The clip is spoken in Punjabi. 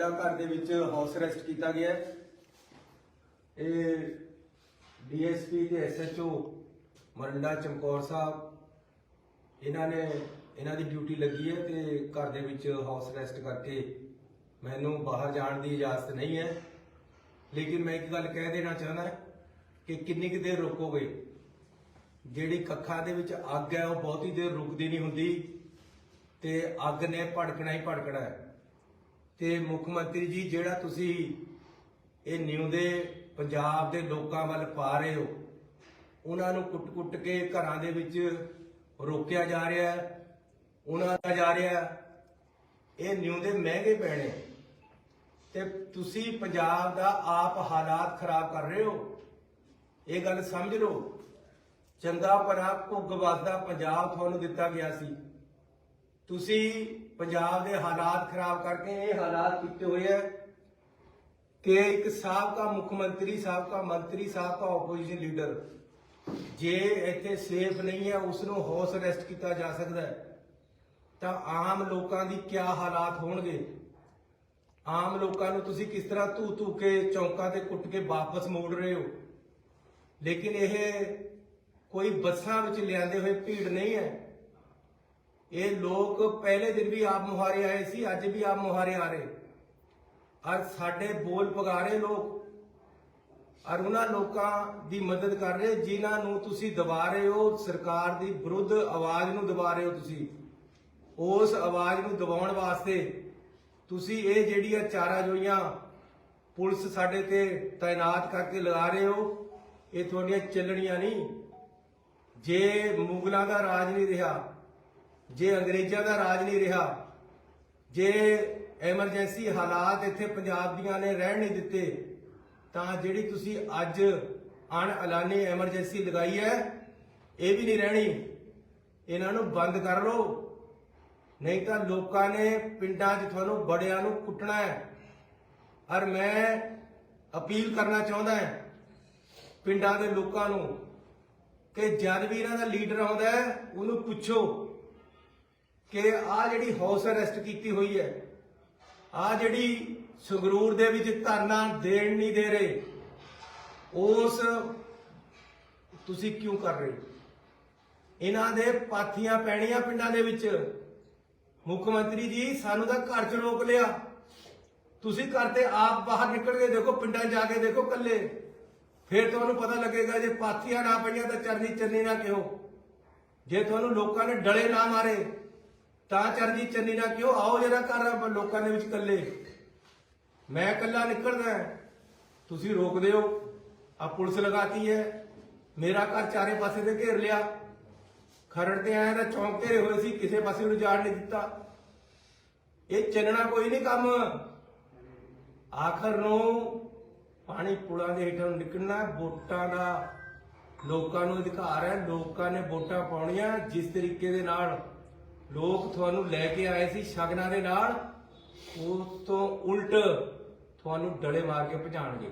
ਵੱਡਾ ਘਰ ਦੇ ਵਿੱਚ ਹਾਊਸ ਅਰੈਸਟ ਕੀਤਾ ਗਿਆ ਹੈ। ਇਹ ਡੀਐਸਪੀ ਤੇ ਐਸਐਚਓ ਮਰੰਡਾ ਚਮਕੌਰ ਸਾਹਿਬ, ਇਹਨਾਂ ਨੇ ਇਹਨਾਂ ਦੀ ਡਿਊਟੀ ਲੱਗੀ ਹੈ ਤੇ ਘਰ ਦੇ ਵਿੱਚ ਹਾਊਸ ਅਰੈਸਟ ਕਰਕੇ ਮੈਨੂੰ ਬਾਹਰ ਜਾਣ ਦੀ ਇਜਾਜ਼ਤ ਨਹੀਂ ਹੈ। ਲੇਕਿਨ ਮੈਂ ਇੱਕ ਗੱਲ ਕਹਿ ਦੇਣਾ ਚਾਹੁੰਦਾ ਕਿ ਕਿੰਨੀ ਕੁ ਦੇਰ ਰੁਕੋਗੇ? ਜਿਹੜੀ ਕੱਖਾਂ ਦੇ ਵਿੱਚ ਅੱਗ ਹੈ, ਉਹ ਬਹੁਤੀ ਦੇਰ ਰੁਕਦੀ ਨਹੀਂ ਹੁੰਦੀ ਤੇ ਅੱਗ ਨੇ ਭੜਕਣਾ ਹੀ ਭੜਕਣਾ ਹੈ। ਤੇ ਮੁੱਖ ਮੰਤਰੀ ਜੀ, ਜਿਹੜਾ ਤੁਸੀਂ ਇਹ ਨਿਉਂਦੇ ਪੰਜਾਬ ਦੇ ਲੋਕਾਂ ਵੱਲ ਪਾ ਰਹੇ ਹੋ, ਉਹਨਾਂ ਨੂੰ ਕੁੱਟ-ਕੁੱਟ ਕੇ ਘਰਾਂ ਦੇ ਵਿੱਚ ਰੋਕਿਆ ਜਾ ਰਿਹਾ ਹੈ, ਉਹਨਾਂ ਦਾ ਜਾ ਰਿਹਾ ਇਹ ਨਿਉਂਦੇ ਮਹਿੰਗੇ ਪੈਣੇ। ਤੇ ਤੁਸੀਂ ਪੰਜਾਬ ਦਾ ਆਪ ਹਾਲਾਤ ਖਰਾਬ ਕਰ ਰਹੇ ਹੋ। ਇਹ ਗੱਲ ਸਮਝ ਲਓ। ਚੰਗਾ ਭਰਾ ਭੁੱਗ ਵਸਦਾ ਪੰਜਾਬ ਤੁਹਾਨੂੰ ਦਿੱਤਾ ਗਿਆ ਸੀ। ਤੁਸੀਂ ਪੰਜਾਬ ਦੇ ਹਾਲਾਤ ਖਰਾਬ ਕਰਕੇ ਇਹ ਹਾਲਾਤ ਕੀਤੇ ਹੋਏ ਹੈ ਕਿ ਇੱਕ ਸਾਬਕਾ ਮੁੱਖ ਮੰਤਰੀ, ਸਾਬਕਾ ਮੰਤਰੀ, ਸਾਬਕਾ ਆਪੋਜੀਸ਼ਨ ਲੀਡਰ ਜੇ ਇੱਥੇ ਸੇਫ ਨਹੀਂ ਹੈ ਉਸ ਨੂੰ ਹਾਊਸ ਅਰੈਸਟ ਕੀਤਾ ਜਾ ਸਕਦਾ ਹੈ, ਤਾਂ ਆਮ ਲੋਕਾਂ ਦੀ ਕੀ ਹਾਲਾਤ ਹੋਣਗੇ? ਆਮ ਲੋਕਾਂ ਨੂੰ ਤੁਸੀਂ ਕਿਸ ਤਰ੍ਹਾਂ ਧੂ ਧੂ ਕੇ, ਚੌਂਕਾਂ ਤੇ ਕੁੱਟ ਕੇ ਵਾਪਸ ਮੋੜ ਰਹੇ ਹੋ? ਲੇਕਿਨ ਇਹ ਕੋਈ ਬੱਸਾਂ ਵਿੱਚ ਲਿਆਂਦੇ ਹੋਏ ਭੀੜ ਨਹੀਂ ਹੈ। ਇਹ ਲੋਕ ਪਹਿਲੇ ਦਿਨ ਵੀ ਆਪ ਮੁਹਾਰੇ ਆਏ ਸੀ, ਅੱਜ ਵੀ ਆਪ ਮੁਹਾਰੇ ਆ ਰਹੇ। ਅੱਜ ਸਾਡੇ ਬੋਲ ਪਗਾਰੇ ਲੋਕ ਔਰ ਉਹਨਾਂ ਲੋਕਾਂ ਦੀ ਮਦਦ ਕਰ ਰਹੇ, ਜਿਨ੍ਹਾਂ ਨੂੰ ਤੁਸੀਂ ਦਬਾ ਰਹੇ ਹੋ, ਸਰਕਾਰ ਦੀ ਵਿਰੁੱਧ ਆਵਾਜ਼ ਨੂੰ ਦਬਾ ਰਹੇ ਹੋ ਤੁਸੀਂ। ਉਸ ਆਵਾਜ਼ ਨੂੰ ਦਬਾਉਣ ਵਾਸਤੇ ਤੁਸੀਂ ਇਹ ਜਿਹੜੀਆਂ ਚਾਰਾ ਜੋਈਆਂ ਪੁਲਿਸ ਸਾਡੇ ਤੇ ਤਾਇਨਾਤ ਕਰਕੇ ਲਗਾ ਰਹੇ ਹੋ, ਇਹ ਤੁਹਾਡੀਆਂ ਚੱਲਣੀਆਂ ਨਹੀਂ। ਜੇ ਮੁਗਲਾਂ ਦਾ ਰਾਜ ਨਹੀਂ ਰਿਹਾ ਜੇ ਅੰਗਰੇਜ਼ਾਂ ਦਾ ਰਾਜ ਨਹੀਂ ਰਿਹਾ, ਜੇ ਐਮਰਜੈਂਸੀ ਹਾਲਾਤ ਇੱਥੇ ਪੰਜਾਬ ਦੀਆਂ ਨੇ ਰਹਿਣ ਨਹੀਂ ਦਿੱਤੇ, ਤਾਂ ਜਿਹੜੀ ਤੁਸੀਂ ਅੱਜ ਅਣ ਐਲਾਨੀ ਐਮਰਜੈਂਸੀ ਲਗਾਈ ਹੈ, ਇਹ ਵੀ ਨਹੀਂ ਰਹਿਣੀ। ਇਹਨਾਂ ਨੂੰ ਬੰਦ ਕਰ ਲਓ। ਨਹੀਂ ਤਾਂ ਲੋਕਾਂ ਨੇ ਪਿੰਡਾਂ 'ਚ ਤੁਹਾਨੂੰ ਬੜਿਆਂ ਨੂੰ ਕੁੱਟਣਾ ਹੈ। ਔਰ ਮੈਂ ਅਪੀਲ ਕਰਨਾ ਚਾਹੁੰਦਾ ਹਾਂ ਪਿੰਡਾਂ ਦੇ ਲੋਕਾਂ ਨੂੰ ਕਿ ਜਦ ਵੀ ਇਹਨਾਂ ਦਾ ਲੀਡਰ ਆਉਂਦਾ ਉਹਨੂੰ ਪੁੱਛੋ। ਕਿ ਆ ਜਿਹੜੀ ਹਾਊਸ ਅਰੈਸਟ ਕੀਤੀ ਹੋਈ ਹੈ, ਆ ਜਿਹੜੀ ਸੰਗਰੂਰ ਦੇ ਵਿੱਚ ਧਰਨਾ ਦੇਣ ਨਹੀਂ ਦੇ ਰਹੇ, ਉਸ ਤੁਸੀਂ ਕਿਉਂ ਕਰ ਰਹੇ? ਇਹਨਾਂ ਦੇ ਪਾਥੀਆਂ ਪੈਣੀਆਂ ਪਿੰਡਾਂ ਦੇ ਵਿੱਚ। ਮੁੱਖ ਮੰਤਰੀ ਜੀ, ਸਾਨੂੰ ਤਾਂ ਘਰ 'ਚ ਰੋਕ ਲਿਆ। ਤੁਸੀਂ ਘਰ ਤੇ ਆਪ ਬਾਹਰ ਨਿਕਲ ਕੇ ਦੇਖੋ, ਪਿੰਡਾਂ 'ਚ ਜਾ ਕੇ ਦੇਖੋ ਕੱਲੇ ਫਿਰ ਤੁਹਾਨੂੰ ਪਤਾ ਲੱਗੇਗਾ, ਜੇ ਪਾਥੀਆਂ ਨਾ ਪਈਆਂ ਤਾਂ ਚਰਨੀ ਚਰਨੀ ਨਾ ਕਿਉਂ? ਜੇ ਤੁਹਾਨੂੰ ਲੋਕਾਂ ਨੇ ਡਲੇ ਨਾ ਮਾਰੇ ਤਾਂ ਚਰਨਜੀਤ ਚੰਨੀ ਨਾ ਕਿਉਂ? ਆਓ ਜਰਾ ਘਰ ਲੋਕਾਂ ਦੇ ਵਿੱਚ ਇਕੱਲੇ। ਮੈਂ ਇਕੱਲਾ ਨਿਕਲਦਾ ਤੁਸੀਂ ਰੋਕਦੇ ਹੋ। ਆ ਪੁਲਿਸ ਲਗਾਤੀ ਹੈ। ਮੇਰਾ ਘਰ ਚਾਰੇ ਪਾਸੇ ਤੇ ਘੇਰ ਲਿਆ। ਖਰੜ ਤੇ ਆਇਆ ਤਾਂ ਚੌਂਕ ਘੇਰੇ ਹੋਏ ਸੀ। ਕਿਸੇ ਪਾਸੇ ਨੂੰ ਜਾਣ ਨਹੀਂ ਦਿੱਤਾ। ਇਹ ਚੱਲਣਾ ਕੋਈ ਨਹੀਂ ਕੰਮ। ਆਖਰ ਨੂੰ ਪਾਣੀ ਪੁਲਾਂ ਦੇ ਹੇਠੋਂ ਨਿਕਲਣਾ ਵੋਟਾਂ ਦਾ ਲੋਕਾਂ ਨੂੰ ਅਧਿਕਾਰ ਹੈ। ਲੋਕਾਂ ਨੇ ਵੋਟਾਂ ਪਾਉਣੀਆਂ ਜਿਸ ਤਰੀਕੇ ਦੇ ਨਾਲ। ਲੋਕ ਤੁਹਾਨੂੰ ਲੈ ਕੇ ਆਏ ਸੀ ਸ਼ਗਨਾਂ ਦੇ ਨਾਲ। ਉਸ ਤੋਂ ਉਲਟ ਤੁਹਾਨੂੰ ਡਲੇ ਮਾਰ ਕੇ ਭਜਾਣਗੇ